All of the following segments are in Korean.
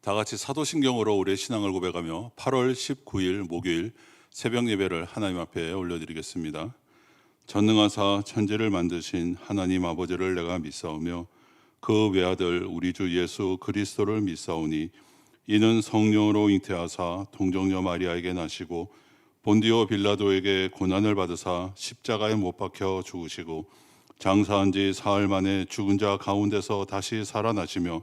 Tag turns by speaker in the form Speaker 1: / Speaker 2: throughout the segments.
Speaker 1: 다 같이 사도신경으로 우리의 신앙을 고백하며 8월 19일 목요일 새벽 예배를 하나님 앞에 올려드리겠습니다. 전능하사 천지를 만드신 하나님 아버지를 내가 믿사오며 그 외아들 우리 주 예수 그리스도를 믿사오니 이는 성령으로 잉태하사 동정녀 마리아에게 나시고 본디오 빌라도에게 고난을 받으사 십자가에 못 박혀 죽으시고 장사한 지 사흘 만에 죽은 자 가운데서 다시 살아나시며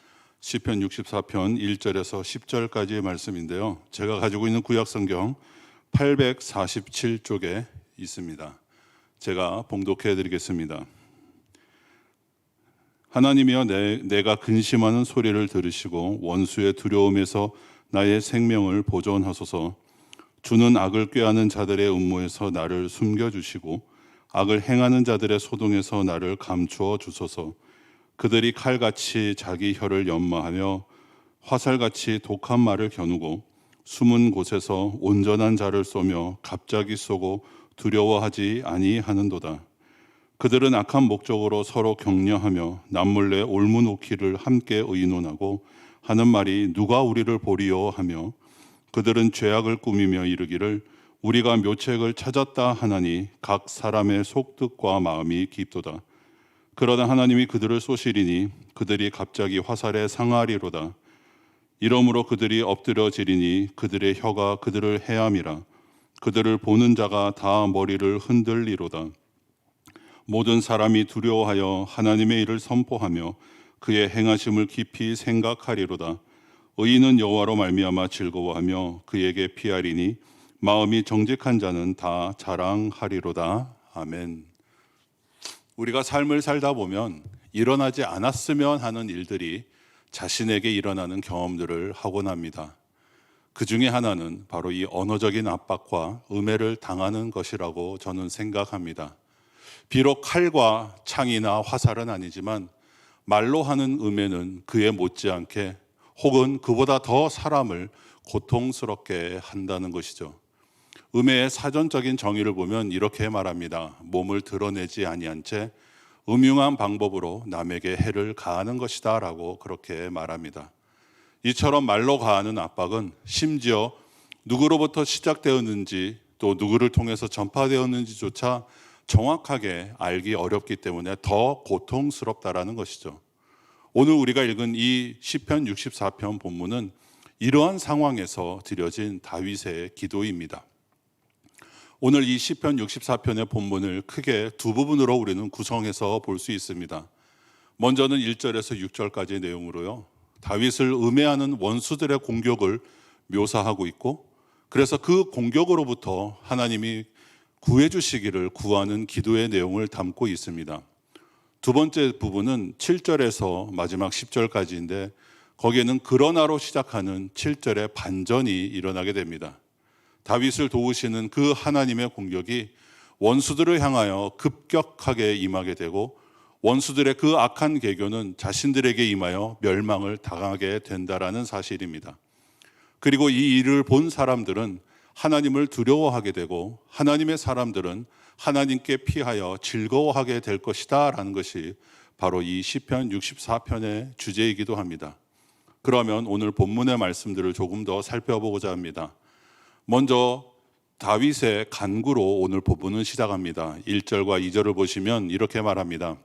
Speaker 1: 시편 64편 1절에서 10절까지의 말씀인데요. 제가 가지고 있는 구약 성경 847쪽에 있습니다. 제가 봉독해 드리겠습니다. 하나님이여 내, 내가 근심하는 소리를 들으시고 원수의 두려움에서 나의 생명을 보존하소서 주는 악을 꾀하는 자들의 음모에서 나를 숨겨 주시고 악을 행하는 자들의 소동에서 나를 감추어 주소서 그들이 칼같이 자기 혀를 연마하며 화살같이 독한 말을 겨누고 숨은 곳에서 온전한 자를 쏘며 갑자기 쏘고 두려워하지 아니하는도다. 그들은 악한 목적으로 서로 격려하며 남몰래 올무놓기를 함께 의논하고 하는 말이 누가 우리를 보리요 하며 그들은 죄악을 꾸미며 이르기를 우리가 묘책을 찾았다 하나니 각 사람의 속뜻과 마음이 깊도다. 그러나 하나님이 그들을 쏘시리니 그들이 갑자기 화살에 상하리로다. 이러므로 그들이 엎드려지리니 그들의 혀가 그들을 해함이라. 그들을 보는 자가 다 머리를 흔들리로다. 모든 사람이 두려워하여 하나님의 일을 선포하며 그의 행하심을 깊이 생각하리로다. 의인은 여호와로 말미암아 즐거워하며 그에게 피하리니 마음이 정직한 자는 다 자랑하리로다. 아멘. 우리가 삶을 살다 보면 일어나지 않았으면 하는 일들이 자신에게 일어나는 경험들을 하곤 합니다. 그 중에 하나는 바로 이 언어적인 압박과 음해를 당하는 것이라고 저는 생각합니다. 비록 칼과 창이나 화살은 아니지만 말로 하는 음해는 그에 못지않게 혹은 그보다 더 사람을 고통스럽게 한다는 것이죠. 음해의 사전적인 정의를 보면 이렇게 말합니다. 몸을 드러내지 아니한 채 음흉한 방법으로 남에게 해를 가하는 것이다라고 그렇게 말합니다. 이처럼 말로 가하는 압박은 심지어 누구로부터 시작되었는지 또 누구를 통해서 전파되었는지조차 정확하게 알기 어렵기 때문에 더 고통스럽다라는 것이죠. 오늘 우리가 읽은 이 시편 64편 본문은 이러한 상황에서 드려진 다윗의 기도입니다. 오늘 이 시편 64편의 본문을 크게 두 부분으로 우리는 구성해서 볼 수 있습니다. 먼저는 1절에서 6절까지의 내용으로요. 다윗을 음해하는 원수들의 공격을 묘사하고 있고 그래서 그 공격으로부터 하나님이 구해 주시기를 구하는 기도의 내용을 담고 있습니다. 두 번째 부분은 7절에서 마지막 10절까지인데 거기에는 그러나로 시작하는 7절의 반전이 일어나게 됩니다. 다윗을 도우시는 그 하나님의 공격이 원수들을 향하여 급격하게 임하게 되고 원수들의 그 악한 계교는 자신들에게 임하여 멸망을 당하게 된다라는 사실입니다. 그리고 이 일을 본 사람들은 하나님을 두려워하게 되고 하나님의 사람들은 하나님께 피하여 즐거워하게 될 것이다라는 것이 바로 이 시편 64편의 주제이기도 합니다. 그러면 오늘 본문의 말씀들을 조금 더 살펴보고자 합니다. 먼저 다윗의 간구로 오늘 본문은 시작합니다. 1절과 2절을 보시면 이렇게 말합니다.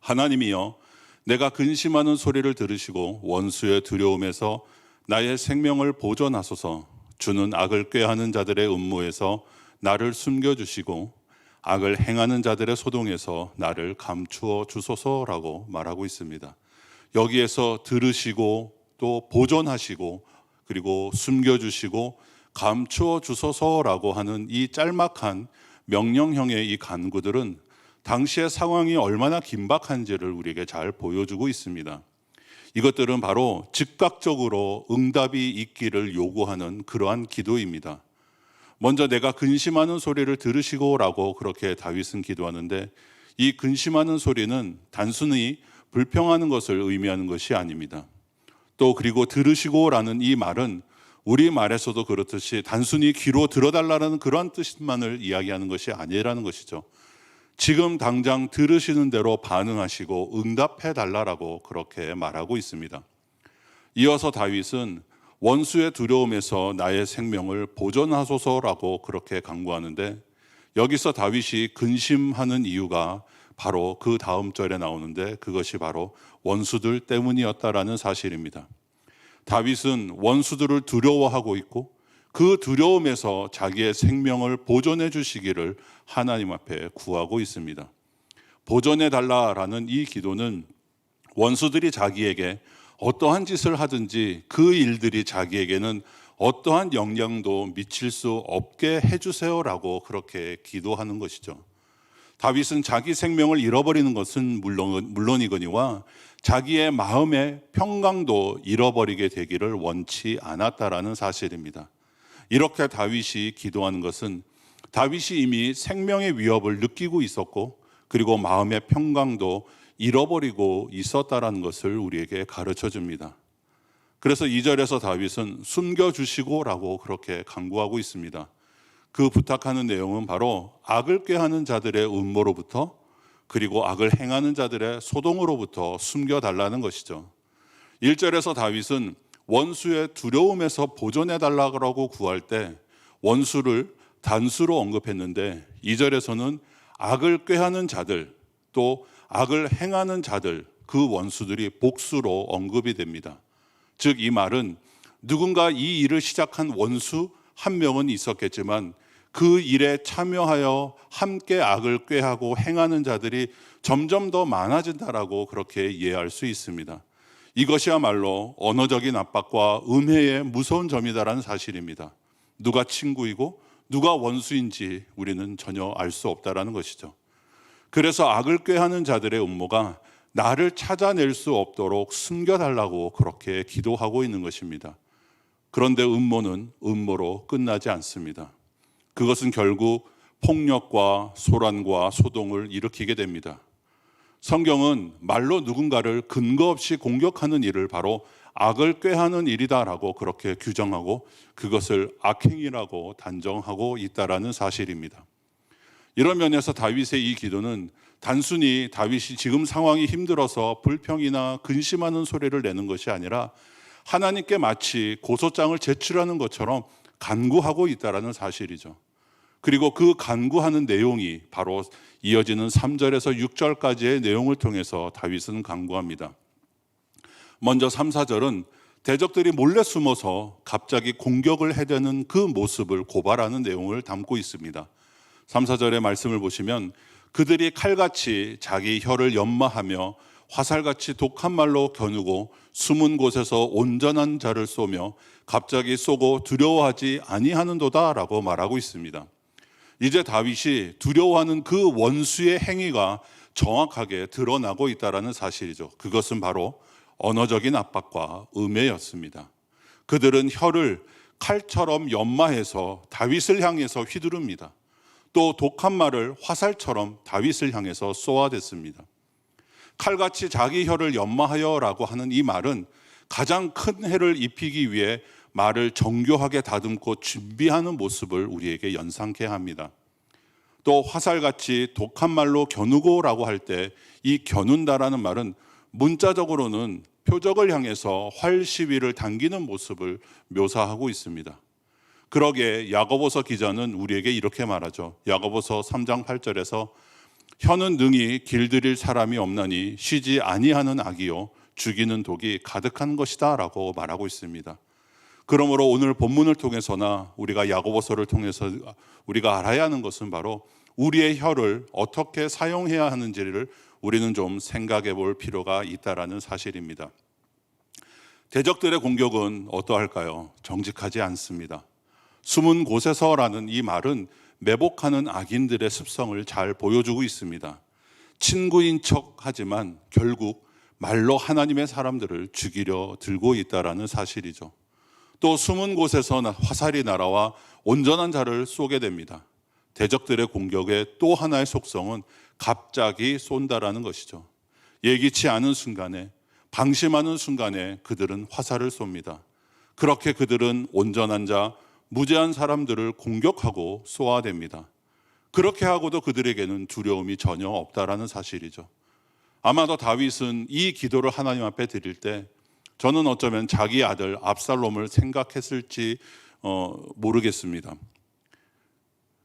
Speaker 1: 하나님이여 내가 근심하는 소리를 들으시고 원수의 두려움에서 나의 생명을 보존하소서 주는 악을 꾀하는 자들의 음모에서 나를 숨겨 주시고 악을 행하는 자들의 소동에서 나를 감추어 주소서라고 말하고 있습니다. 여기에서 들으시고 또 보존하시고 그리고 숨겨 주시고 감추어 주소서라고 하는 이 짤막한 명령형의 이 간구들은 당시의 상황이 얼마나 긴박한지를 우리에게 잘 보여주고 있습니다. 이것들은 바로 즉각적으로 응답이 있기를 요구하는 그러한 기도입니다. 먼저 내가 근심하는 소리를 들으시고라고 그렇게 다윗은 기도하는데 이 근심하는 소리는 단순히 불평하는 것을 의미하는 것이 아닙니다. 또 그리고 들으시고라는 이 말은 우리 말에서도 그렇듯이 단순히 귀로 들어달라는 그러한 뜻만을 이야기하는 것이 아니라는 것이죠. 지금 당장 들으시는 대로 반응하시고 응답해 달라라고 그렇게 말하고 있습니다. 이어서 다윗은 원수의 두려움에서 나의 생명을 보존하소서라고 그렇게 강구하는데 여기서 다윗이 근심하는 이유가 바로 그 다음 절에 나오는데 그것이 바로 원수들 때문이었다라는 사실입니다. 다윗은 원수들을 두려워하고 있고 그 두려움에서 자기의 생명을 보존해 주시기를 하나님 앞에 구하고 있습니다. 보존해 달라라는 이 기도는 원수들이 자기에게 어떠한 짓을 하든지 그 일들이 자기에게는 어떠한 영향도 미칠 수 없게 해주세요라고 그렇게 기도하는 것이죠. 다윗은 자기 생명을 잃어버리는 것은 물론, 물론이거니와 자기의 마음의 평강도 잃어버리게 되기를 원치 않았다라는 사실입니다. 이렇게 다윗이 기도하는 것은 다윗이 이미 생명의 위협을 느끼고 있었고 그리고 마음의 평강도 잃어버리고 있었다라는 것을 우리에게 가르쳐 줍니다. 그래서 2절에서 다윗은 숨겨 주시고라고 그렇게 강구하고 있습니다. 그 부탁하는 내용은 바로 악을 꾀하는 자들의 음모로부터 그리고 악을 행하는 자들의 소동으로부터 숨겨 달라는 것이죠. 1절에서 다윗은 원수의 두려움에서 보존해 달라고 구할 때 원수를 단수로 언급했는데 2절에서는 악을 꾀하는 자들 또 악을 행하는 자들 그 원수들이 복수로 언급이 됩니다. 즉 이 말은 누군가 이 일을 시작한 원수 한 명은 있었겠지만 그 일에 참여하여 함께 악을 꾀하고 행하는 자들이 점점 더 많아진다라고 그렇게 이해할 수 있습니다. 이것이야말로 언어적인 압박과 음해의 무서운 점이다라는 사실입니다. 누가 친구이고 누가 원수인지 우리는 전혀 알 수 없다라는 것이죠. 그래서 악을 꾀하는 자들의 음모가 나를 찾아낼 수 없도록 숨겨달라고 그렇게 기도하고 있는 것입니다. 그런데 음모는 음모로 끝나지 않습니다. 그것은 결국 폭력과 소란과 소동을 일으키게 됩니다. 성경은 말로 누군가를 근거 없이 공격하는 일을 바로 악을 꾀하는 일이다라고 그렇게 규정하고 그것을 악행이라고 단정하고 있다라는 사실입니다. 이런 면에서 다윗의 이 기도는 단순히 다윗이 지금 상황이 힘들어서 불평이나 근심하는 소리를 내는 것이 아니라 하나님께 마치 고소장을 제출하는 것처럼 간구하고 있다라는 사실이죠. 그리고 그 간구하는 내용이 바로 이어지는 3절에서 6절까지의 내용을 통해서 다윗은 간구합니다. 먼저 3, 4절은 대적들이 몰래 숨어서 갑자기 공격을 해대는 그 모습을 고발하는 내용을 담고 있습니다. 3, 4절의 말씀을 보시면 그들이 칼같이 자기 혀를 연마하며 화살같이 독한 말로 겨누고 숨은 곳에서 온전한 자를 쏘며 갑자기 쏘고 두려워하지 아니하는도다라고 말하고 있습니다. 이제 다윗이 두려워하는 그 원수의 행위가 정확하게 드러나고 있다라는 사실이죠. 그것은 바로 언어적인 압박과 음해였습니다. 그들은 혀를 칼처럼 연마해서 다윗을 향해서 휘두릅니다. 또 독한 말을 화살처럼 다윗을 향해서 쏘아댔습니다. 칼같이 자기 혀를 연마하여라고 하는 이 말은 가장 큰 해를 입히기 위해 말을 정교하게 다듬고 준비하는 모습을 우리에게 연상케 합니다. 또 화살같이 독한 말로 겨누고라고 할 때 이 겨눈다라는 말은 문자적으로는 표적을 향해서 활 시위를 당기는 모습을 묘사하고 있습니다. 그러게 야고보서 기자는 우리에게 이렇게 말하죠. 야고보서 3장 8절에서 혀는 능히 길들일 사람이 없나니 쉬지 아니하는 악이요 죽이는 독이 가득한 것이다라고 말하고 있습니다. 그러므로 오늘 본문을 통해서나 우리가 야고보서를 통해서 우리가 알아야 하는 것은 바로 우리의 혀를 어떻게 사용해야 하는지를 우리는 좀 생각해 볼 필요가 있다라는 사실입니다. 대적들의 공격은 어떠할까요? 정직하지 않습니다. 숨은 곳에서라는 이 말은 매복하는 악인들의 습성을 잘 보여주고 있습니다. 친구인 척 하지만 결국 말로 하나님의 사람들을 죽이려 들고 있다라는 사실이죠. 또 숨은 곳에서 나- 화살이 날아와 온전한 자를 쏘게 됩니다. 대적들의 공격의 또 하나의 속성은 갑자기 쏜다라는 것이죠. 예기치 않은 순간에 방심하는 순간에 그들은 화살을 쏩니다. 그렇게 그들은 온전한 자, 무죄한 사람들을 공격하고 쏘아댑니다. 그렇게 하고도 그들에게는 두려움이 전혀 없다라는 사실이죠. 아마도 다윗은 이 기도를 하나님 앞에 드릴 때 저는 어쩌면 자기 아들 압살롬을 생각했을지 어, 모르겠습니다.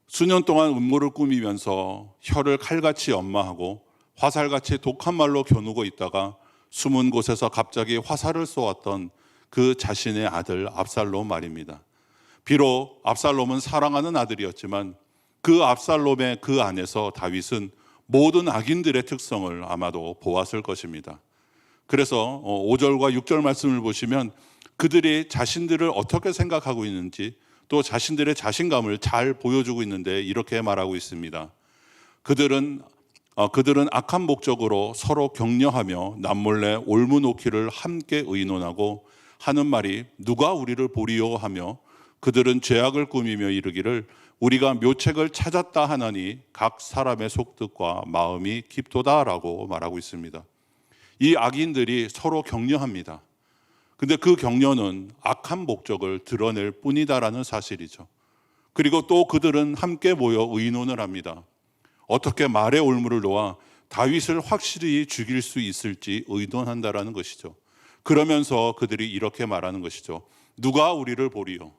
Speaker 1: 수년 동안 음모를 꾸미면서 혀를 칼같이 연마하고 화살같이 독한 말로 겨누고 있다가 숨은 곳에서 갑자기 화살을 쏘았던 그 자신의 아들 압살롬 말입니다. 비록 압살롬은 사랑하는 아들이었지만 그 압살롬의 그 안에서 다윗은 모든 악인들의 특성을 아마도 보았을 것입니다. 그래서 5절과 6절 말씀을 보시면 그들이 자신들을 어떻게 생각하고 있는지 또 자신들의 자신감을 잘 보여주고 있는데 이렇게 말하고 있습니다. 그들은 어, 그들은 악한 목적으로 서로 격려하며 남몰래 올무놓기를 함께 의논하고 하는 말이 누가 우리를 보리요 하며 그들은 죄악을 꾸미며 이르기를 우리가 묘책을 찾았다 하나니 각 사람의 속뜻과 마음이 깊도다라고 말하고 있습니다. 이 악인들이 서로 격려합니다. 근데 그 격려는 악한 목적을 드러낼 뿐이다라는 사실이죠. 그리고 또 그들은 함께 모여 의논을 합니다. 어떻게 말의 올무를 놓아 다윗을 확실히 죽일 수 있을지 의논한다라는 것이죠. 그러면서 그들이 이렇게 말하는 것이죠. 누가 우리를 보리요?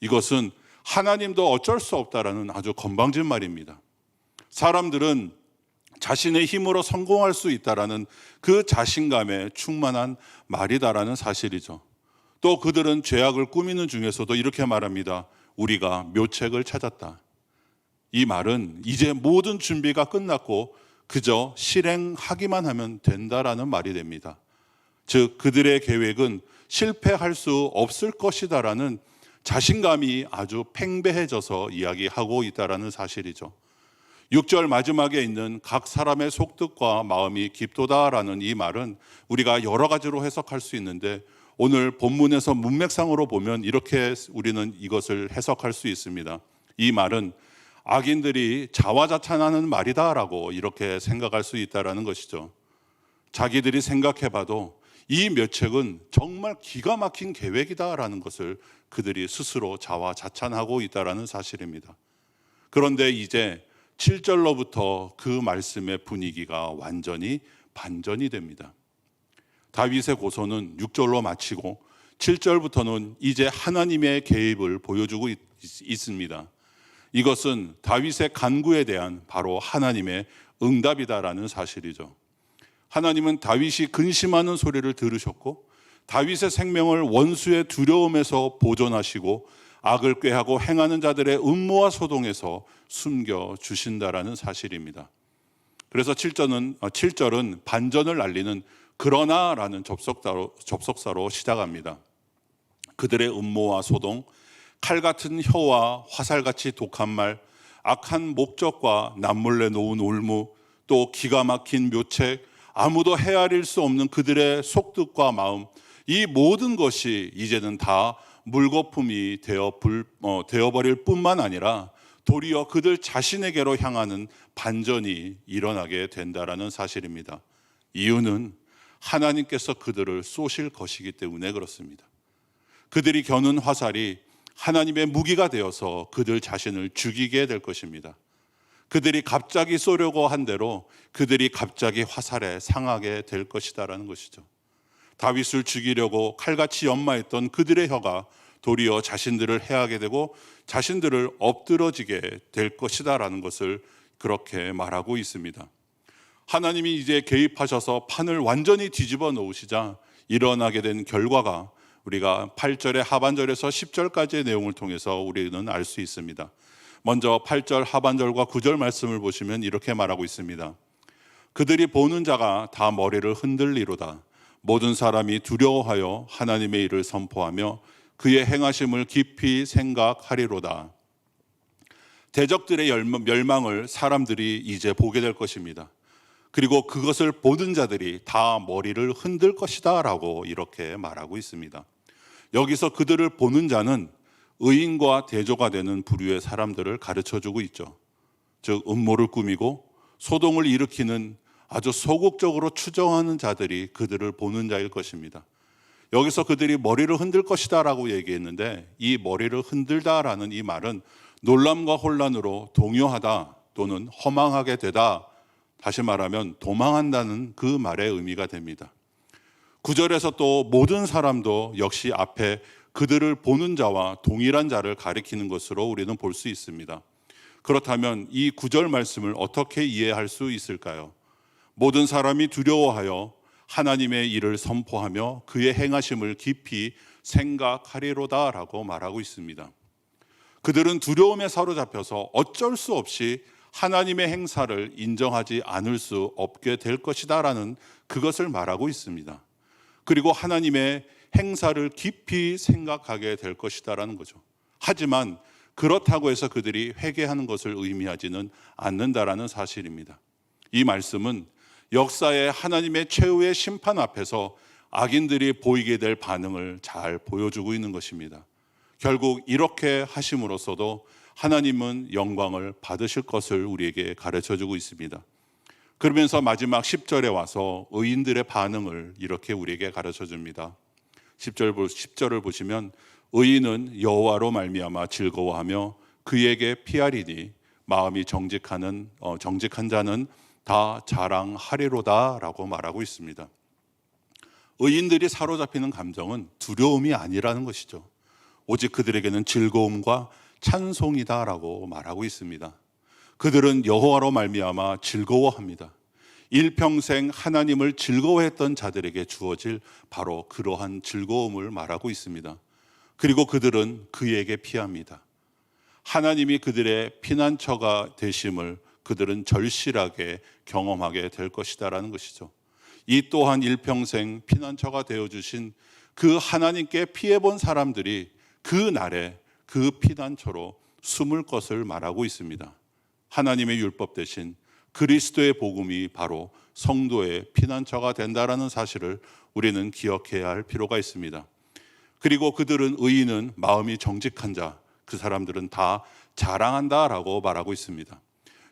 Speaker 1: 이것은 하나님도 어쩔 수 없다라는 아주 건방진 말입니다. 사람들은 자신의 힘으로 성공할 수 있다라는 그 자신감에 충만한 말이다라는 사실이죠. 또 그들은 죄악을 꾸미는 중에서도 이렇게 말합니다. 우리가 묘책을 찾았다. 이 말은 이제 모든 준비가 끝났고 그저 실행하기만 하면 된다라는 말이 됩니다. 즉 그들의 계획은 실패할 수 없을 것이다라는 자신감이 아주 팽배해져서 이야기하고 있다라는 사실이죠. 6절 마지막에 있는 각 사람의 속뜻과 마음이 깊도다라는 이 말은 우리가 여러 가지로 해석할 수 있는데 오늘 본문에서 문맥상으로 보면 이렇게 우리는 이것을 해석할 수 있습니다. 이 말은 악인들이 자화자찬하는 말이다라고 이렇게 생각할 수 있다라는 것이죠. 자기들이 생각해봐도 이 묘책은 정말 기가 막힌 계획이다라는 것을 그들이 스스로 자화자찬하고 있다라는 사실입니다. 그런데 이제 7절로부터 그 말씀의 분위기가 완전히 반전이 됩니다. 다윗의 고소는 6절로 마치고 7절부터는 이제 하나님의 개입을 보여주고 있, 있습니다. 이것은 다윗의 간구에 대한 바로 하나님의 응답이다라는 사실이죠. 하나님은 다윗이 근심하는 소리를 들으셨고 다윗의 생명을 원수의 두려움에서 보존하시고 악을 꾀하고 행하는 자들의 음모와 소동에서 숨겨 주신다라는 사실입니다. 그래서 7절은 7절은 반전을 알리는 그러나라는 접속사로 접속사로 시작합니다. 그들의 음모와 소동, 칼 같은 혀와 화살같이 독한 말, 악한 목적과 남몰래 놓은 올무, 또 기가 막힌 묘책, 아무도 헤아릴 수 없는 그들의 속뜻과 마음, 이 모든 것이 이제는 다 물거품이 되어 불, 어, 되어버릴 뿐만 아니라 도리어 그들 자신에게로 향하는 반전이 일어나게 된다라는 사실입니다. 이유는 하나님께서 그들을 쏘실 것이기 때문에 그렇습니다. 그들이 겨눈 화살이 하나님의 무기가 되어서 그들 자신을 죽이게 될 것입니다. 그들이 갑자기 쏘려고 한 대로 그들이 갑자기 화살에 상하게 될 것이다라는 것이죠. 다윗을 죽이려고 칼같이 연마했던 그들의 혀가 도리어 자신들을 해하게 되고 자신들을 엎드러지게 될 것이다라는 것을 그렇게 말하고 있습니다. 하나님이 이제 개입하셔서 판을 완전히 뒤집어 놓으시자 일어나게 된 결과가 우리가 8절의 하반절에서 10절까지의 내용을 통해서 우리는 알 수 있습니다. 먼저 8절 하반절과 9절 말씀을 보시면 이렇게 말하고 있습니다. 그들이 보는 자가 다 머리를 흔들리로다. 모든 사람이 두려워하여 하나님의 일을 선포하며 그의 행하심을 깊이 생각하리로다. 대적들의 멸망을 사람들이 이제 보게 될 것입니다. 그리고 그것을 보는 자들이 다 머리를 흔들 것이다 라고 이렇게 말하고 있습니다. 여기서 그들을 보는 자는 의인과 대조가 되는 부류의 사람들을 가르쳐 주고 있죠. 즉 음모를 꾸미고 소동을 일으키는 아주 소극적으로 추정하는 자들이 그들을 보는 자일 것입니다. 여기서 그들이 머리를 흔들 것이다 라고 얘기했는데 이 머리를 흔들다 라는 이 말은 놀람과 혼란으로 동요하다 또는 허망하게 되다 다시 말하면 도망한다는 그 말의 의미가 됩니다. 구절에서 또 모든 사람도 역시 앞에 그들을 보는 자와 동일한 자를 가리키는 것으로 우리는 볼 수 있습니다. 그렇다면 이 구절 말씀을 어떻게 이해할 수 있을까요? 모든 사람이 두려워하여 하나님의 일을 선포하며 그의 행하심을 깊이 생각하리로다라고 말하고 있습니다. 그들은 두려움에 사로잡혀서 어쩔 수 없이 하나님의 행사를 인정하지 않을 수 없게 될 것이다라는 그것을 말하고 있습니다. 그리고 하나님의 행사를 깊이 생각하게 될 것이다라는 거죠. 하지만 그렇다고 해서 그들이 회개하는 것을 의미하지는 않는다라는 사실입니다. 이 말씀은 역사의 하나님의 최후의 심판 앞에서 악인들이 보이게 될 반응을 잘 보여주고 있는 것입니다. 결국 이렇게 하심으로써도 하나님은 영광을 받으실 것을 우리에게 가르쳐 주고 있습니다. 그러면서 마지막 10절에 와서 의인들의 반응을 이렇게 우리에게 가르쳐 줍니다. 10절 10절을 보시면 의인은 여호와로 말미암아 즐거워하며 그에게 피하리니 마음이 정직하는 어, 정직한 자는 다 자랑하리로다라고 말하고 있습니다. 의인들이 사로잡히는 감정은 두려움이 아니라는 것이죠. 오직 그들에게는 즐거움과 찬송이다라고 말하고 있습니다. 그들은 여호와로 말미암아 즐거워합니다. 일평생 하나님을 즐거워했던 자들에게 주어질 바로 그러한 즐거움을 말하고 있습니다. 그리고 그들은 그에게 피합니다. 하나님이 그들의 피난처가 되심을 그들은 절실하게 경험하게 될 것이다라는 것이죠. 이 또한 일평생 피난처가 되어 주신 그 하나님께 피해 본 사람들이 그 날에 그 피난처로 숨을 것을 말하고 있습니다. 하나님의 율법 대신 그리스도의 복음이 바로 성도의 피난처가 된다라는 사실을 우리는 기억해야 할 필요가 있습니다. 그리고 그들은 의인은 마음이 정직한 자, 그 사람들은 다 자랑한다라고 말하고 있습니다.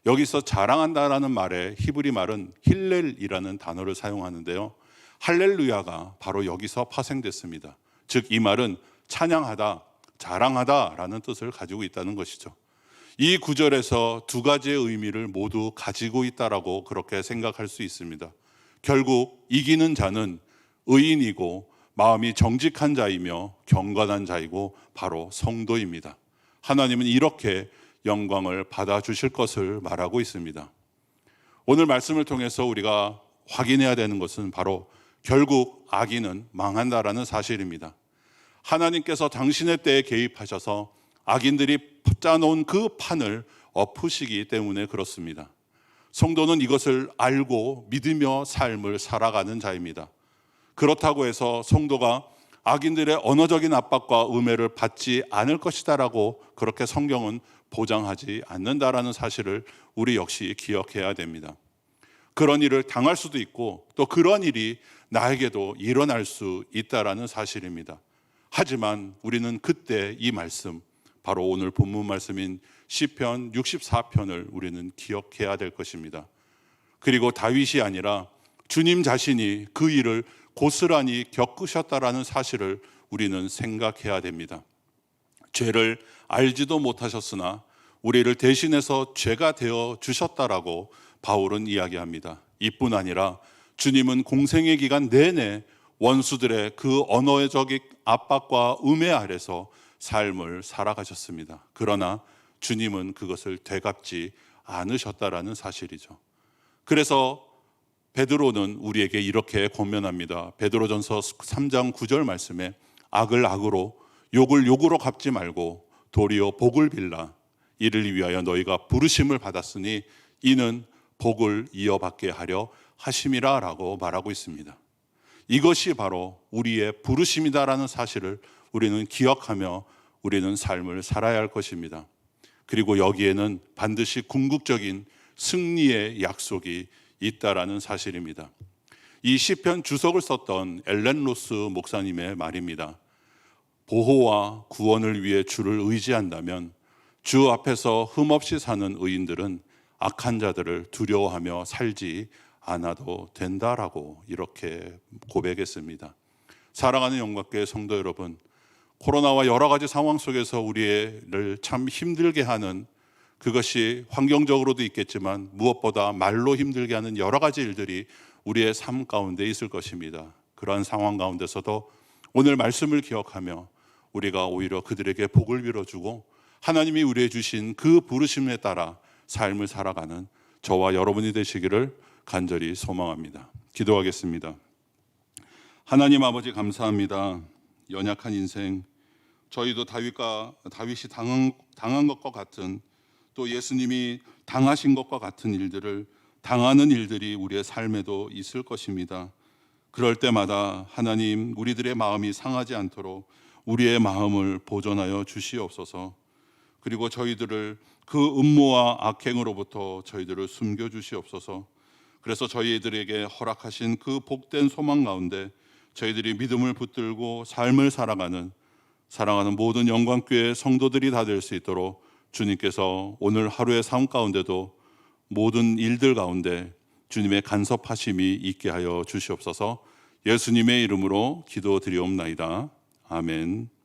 Speaker 1: 여기서 자랑한다라는 말에 히브리 말은 힐렐이라는 단어를 사용하는데요. 할렐루야가 바로 여기서 파생됐습니다. 즉 이 말은 찬양하다, 자랑하다라는 뜻을 가지고 있다는 것이죠. 이 구절에서 두 가지의 의미를 모두 가지고 있다라고 그렇게 생각할 수 있습니다. 결국 이기는 자는 의인이고 마음이 정직한 자이며 경건한 자이고 바로 성도입니다. 하나님은 이렇게 영광을 받아 주실 것을 말하고 있습니다. 오늘 말씀을 통해서 우리가 확인해야 되는 것은 바로 결국 악인은 망한다라는 사실입니다. 하나님께서 당신의 때에 개입하셔서 악인들이 짜놓은 그 판을 엎으시기 때문에 그렇습니다. 성도는 이것을 알고 믿으며 삶을 살아가는 자입니다. 그렇다고 해서 성도가 악인들의 언어적인 압박과 음해를 받지 않을 것이다라고 그렇게 성경은 보장하지 않는다라는 사실을 우리 역시 기억해야 됩니다. 그런 일을 당할 수도 있고 또 그런 일이 나에게도 일어날 수 있다라는 사실입니다. 하지만 우리는 그때 이 말씀 바로 오늘 본문 말씀인 시편 64편을 우리는 기억해야 될 것입니다. 그리고 다윗이 아니라 주님 자신이 그 일을 고스란히 겪으셨다라는 사실을 우리는 생각해야 됩니다. 죄를 알지도 못하셨으나 우리를 대신해서 죄가 되어 주셨다라고 바울은 이야기합니다. 이뿐 아니라 주님은 공생의 기간 내내 원수들의 그 언어적인 압박과 음해 아래서 삶을 살아가셨습니다. 그러나 주님은 그것을 되갚지 않으셨다라는 사실이죠. 그래서 베드로는 우리에게 이렇게 권면합니다. 베드로전서 3장 9절 말씀에 악을 악으로 욕을 욕으로 갚지 말고 도리어 복을 빌라 이를 위하여 너희가 부르심을 받았으니 이는 복을 이어받게 하려 하심이라라고 말하고 있습니다. 이것이 바로 우리의 부르심이다라는 사실을 우리는 기억하며 우리는 삶을 살아야 할 것입니다. 그리고 여기에는 반드시 궁극적인 승리의 약속이 있다라는 사실입니다. 이 시편 주석을 썼던 엘렌 로스 목사님의 말입니다. 보호와 구원을 위해 주를 의지한다면 주 앞에서 흠없이 사는 의인들은 악한 자들을 두려워하며 살지 않아도 된다라고 이렇게 고백했습니다. 사랑하는 영광교회 성도 여러분, 코로나와 여러 가지 상황 속에서 우리를 참 힘들게 하는 그것이 환경적으로도 있겠지만 무엇보다 말로 힘들게 하는 여러 가지 일들이 우리의 삶 가운데 있을 것입니다. 그러한 상황 가운데서도 오늘 말씀을 기억하며 우리가 오히려 그들에게 복을 빌어주고 하나님이 우리에 주신 그 부르심에 따라 삶을 살아가는 저와 여러분이 되시기를 간절히 소망합니다. 기도하겠습니다. 하나님 아버지 감사합니다. 연약한 인생 저희도 다윗과 다윗이 당한, 당한 것과 같은 또 예수님이 당하신 것과 같은 일들을 당하는 일들이 우리의 삶에도 있을 것입니다. 그럴 때마다 하나님 우리들의 마음이 상하지 않도록 우리의 마음을 보존하여 주시옵소서. 그리고 저희들을 그 음모와 악행으로부터 저희들을 숨겨 주시옵소서. 그래서 저희들에게 허락하신 그 복된 소망 가운데 저희들이 믿음을 붙들고 삶을 살아가는 사랑하는 모든 영광교회 성도들이 다 될 수 있도록 주님께서 오늘 하루의 삶 가운데도 모든 일들 가운데 주님의 간섭하심이 있게 하여 주시옵소서. 예수님의 이름으로 기도드리옵나이다. 아멘.